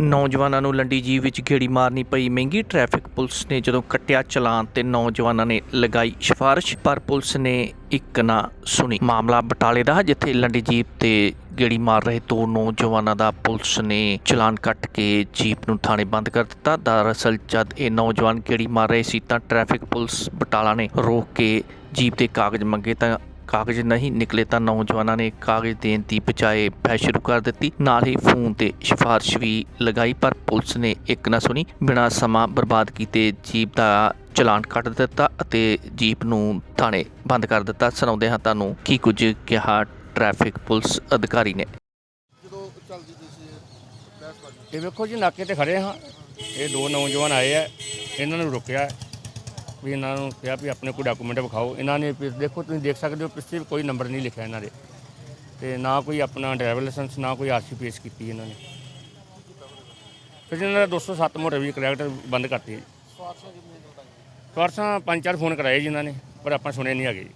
ਨੌਜਵਾਨਾਂ ਨੂੰ ਲੰਡੀ ਜੀ ਵਿੱਚ ਗੇੜੀ ਮਾਰਨੀ ਪਈ। ਮਹਿੰਗੀ ਟ੍ਰੈਫਿਕ ਪੁਲਿਸ ਨੇ ਜਦੋਂ ਕੱਟਿਆ ਚਲਾਨ ਤੇ ਨੌਜਵਾਨਾਂ ਨੇ ਲਗਾਈ ਸਿਫਾਰਿਸ਼, ਪਰ ਪੁਲਿਸ ਨੇ ਇੱਕ ਨਾ ਸੁਣੀ। ਮਾਮਲਾ ਬਟਾਲੇ ਦਾ ਜਿੱਥੇ ਲੰਡੀ ਜੀਪ ਤੇ ਗੇੜੀ ਮਾਰ ਰਹੇ ਦੋ ਨੌਜਵਾਨਾਂ ਦਾ ਪੁਲਿਸ ਨੇ ਚਲਾਨ ਕੱਟ ਕੇ ਜੀਪ ਨੂੰ ਥਾਣੇ ਬੰਦ ਕਰ ਦਿੱਤਾ। ਦਰਅਸਲ, ਜਦ ਇਹ ਨੌਜਵਾਨ ਗੇੜੀ ਮਾਰ ਰਹੇ ਸੀ ਤਾਂ ਟ੍ਰੈਫਿਕ ਪੁਲਿਸ ਬਟਾਲਾ ਨੇ ਰੋਕ ਕੇ ਜੀਪ ਦੇ ਕਾਗਜ਼ ਮੰਗੇ ਤਾਂ ਕਾਗਜ਼ ਨਹੀਂ ਨਿਕਲੇ ਤਾਂ ਨੌਜਵਾਨਾਂ ਨੇ ਕਾਗਜ਼ ਦੇਣ ਦੀ ਬਜਾਏ ਬਹਿਸ ਸ਼ੁਰੂ ਕਰ ਦਿੱਤੀ। ਨਾਲ ਹੀ ਫੋਨ ਤੇ ਸਿਫਾਰਿਸ਼ ਵੀ ਲਗਾਈ ਪਰ ਪੁਲਿਸ ਨੇ ਇੱਕ ਨਾ ਸੁਣੀ। ਬਿਨਾਂ ਸਮਾਂ ਬਰਬਾਦ ਕੀਤੇ ਜੀਪ ਦਾ ਚਲਾਨ ਕੱਟ ਦਿੱਤਾ ਅਤੇ ਜੀਪ ਨੂੰ ਥਾਣੇ ਬੰਦ ਕਰ ਦਿੱਤਾ। ਸੁਣਾਉਂਦੇ ਹਾਂ ਤੁਹਾਨੂੰ ਕੀ ਕੁਝ ਕਿਹਾ ਟ੍ਰੈਫਿਕ ਪੁਲਿਸ ਅਧਿਕਾਰੀ ਨੇ। ਜਦੋਂ ਚੱਲਦੀ ਇਹ ਵੇਖੋ ਜੀ ਨਾਕੇ ਤੇ ਖੜੇ ਹਾਂ। ਇਹ ਦੋ ਨੌਜਵਾਨ ਆਏ ਆ। ਇਹਨਾਂ ਨੂੰ ਰੁਕਿਆ। ਵੀ ਇਹਨਾਂ ਨੂੰ ਕਿਹਾ ਵੀ ਆਪਣੇ ਕੋਈ ਡਾਕੂਮੈਂਟ ਵਿਖਾਓ। ਇਹਨਾਂ ਨੇ ਵੀ ਦੇਖੋ, ਤੁਸੀਂ ਦੇਖ ਸਕਦੇ ਹੋ, ਪਿੱਛੇ ਵੀ ਕੋਈ ਨੰਬਰ ਨਹੀਂ ਲਿਖਿਆ ਇਹਨਾਂ ਦੇ। ਤੇ ਨਾ ਕੋਈ ਆਪਣਾ ਡਰਾਈਵਰ ਲਾਇਸੈਂਸ ਨਾ ਕੋਈ ਆਰਸੀ ਪੇਸ਼ ਕੀਤੀ ਇਹਨਾਂ ਨੇ। ਫਿਰ ਇਹਨਾਂ ਦਾ 207 ਮੋਟਰ ਵੀ ਕਰੈਕਟਰ ਬੰਦ ਕਰਤੀ ਜੀ। ਸਵਾਰਸਾਂ ਪੰਜ ਚਾਰ ਫੋਨ ਕਰਾਏ ਜੀ ਇਹਨਾਂ ਨੇ, ਪਰ ਆਪਾਂ ਸੁਣੇ ਨਹੀਂ ਹੈਗੇ ਜੀ।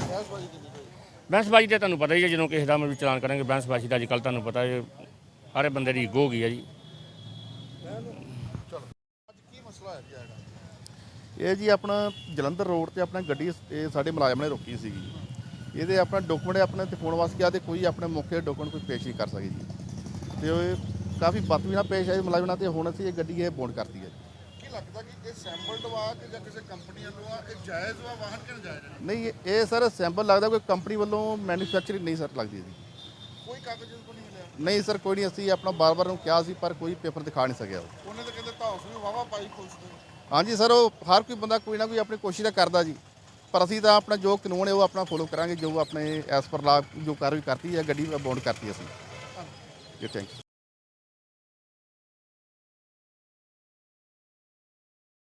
ਬਹਿਸਬਾਜ਼ੀ ਕਿੰਨੀ ਬੈਂਸਬਾਜੀ ਤੇ ਤੁਹਾਨੂੰ ਪਤਾ ਹੀ ਹੈ, ਜਦੋਂ ਕਿਸੇ ਦਾ ਵੀ ਚਲਾਨ ਕਰਾਂਗੇ ਬੈਂਸਬਾਜੀ ਦਾ ਅੱਜ ਕੱਲ੍ਹ ਤੁਹਾਨੂੰ ਪਤਾ ਹੈ ਹਰ ਬੰਦੇ ਦੀ ਈਗੋ ਹੋ ਗਈ ਹੈ ਜੀ। ਚਲੋ, ਅੱਜ ਕੀ ਮਸਲਾ ਹੈ ਜੀ ਇਹ ਜੀ ਆਪਣਾ ਜਲੰਧਰ ਰੋਡ ਤੇ ਆਪਣਾ ਗੱਡੀ ਇਹ ਸਾਡੇ ਮੁਲਾਜ਼ਮ ਨੇ ਰੋਕੀ ਸੀਗੀ ਇਹਦੇ ਆਪਣਾ ਡਾਕੂਮੈਂਟ ਆਪਣੇ ਤੇ ਫੋਨ ਵਾਸਤੇ ਕਿਹਾ ਤੇ ਕੋਈ ਆਪਣੇ ਮੌਕੇ ਡਾਕੂਮੈਂਟ ਕੋਈ ਪੇਸ਼ ਨਹੀਂ ਕਰ ਸਕੇ ਜੀ। ਤੇ ਉਹ ਕਾਫੀ ਬਦਤਮੀਜ਼ੀ ਨਾਲ ਪੇਸ਼ ਆਏ ਮੁਲਾਜ਼ਮ ਨਾਲ ਤੇ ਹੁਣ ਅਸੀਂ ਇਹ ਗੱਡੀ ਇਹ ਬੌਂਡ ਕਰਤੀ ਹੈ ਕੀ ਲੱਗਦਾ ਕਿ ਇਹ ਸੈਂਪਲ ਵਾ ਕਿ ਜਾਂ ਕਿਸੇ ਕੰਪਨੀ ਵੱਲੋਂ ਆ? ਇਹ ਜਾਇਜ਼ ਵਾ ਵਾਹਨ ਕਿ ਨਜਾਇਜ਼ ਹੈ ਨਹੀਂ ਇਹ- ਸਰ ਸੈਂਪਲ ਲੱਗਦਾ ਕੋਈ ਕੰਪਨੀ ਵੱਲੋਂ ਮੈਨੂਫੈਕਚਰਿੰਗ ਨਹੀਂ ਸਰ ਲੱਗਦੀ ਜੀ ਕੋਈ ਕਾਗਜ਼ ਕੋ ਨਹੀਂ ਮਿਲਿਆ ਨਹੀਂ ਸਰ ਕੋਈ ਨਹੀਂ ਅਸੀਂ ਆਪਣਾ ਬਾਰ-ਬਾਰ ਨੂੰ ਕਿਹਾ ਸੀ ਪਰ ਕੋਈ ਪੇਪਰ ਦਿਖਾ ਨਹੀਂ ਸਕਿਆ। ਉਹ ਉਹਨੇ ਤਾਂ ਕਹਿੰਦੇ ਧੌਂਸ ਵੀ ਵਾਵਾ ਪਾਈ ਨੇ। ਹਾਂਜੀ ਸਰ ਉਹ ਹਰ ਕੋਈ ਬੰਦਾ ਕੋਈ ਨਾ ਕੋਈ ਆਪਣੀ ਕੋਸ਼ਿਸ਼ ਤਾਂ ਕਰਦਾ ਜੀ। ਪਰ ਅਸੀਂ ਤਾਂ ਆਪਣਾ ਜੋ ਕਾਨੂੰਨ ਹੈ ਉਹ ਆਪਣਾ ਫੋਲੋ ਕਰਾਂਗੇ ਜੋ ਆਪਣੇ ਐਸ ਪਰ ਲਾ ਜੋ ਕਾਰਵਾਈ ਕਰਤੀ ਹੈ ਗੱਡੀ ਬੌਂਡ ਕਰਤੀ ਅਸੀਂ। ਜੀ ਥੈਂਕ ਯੂ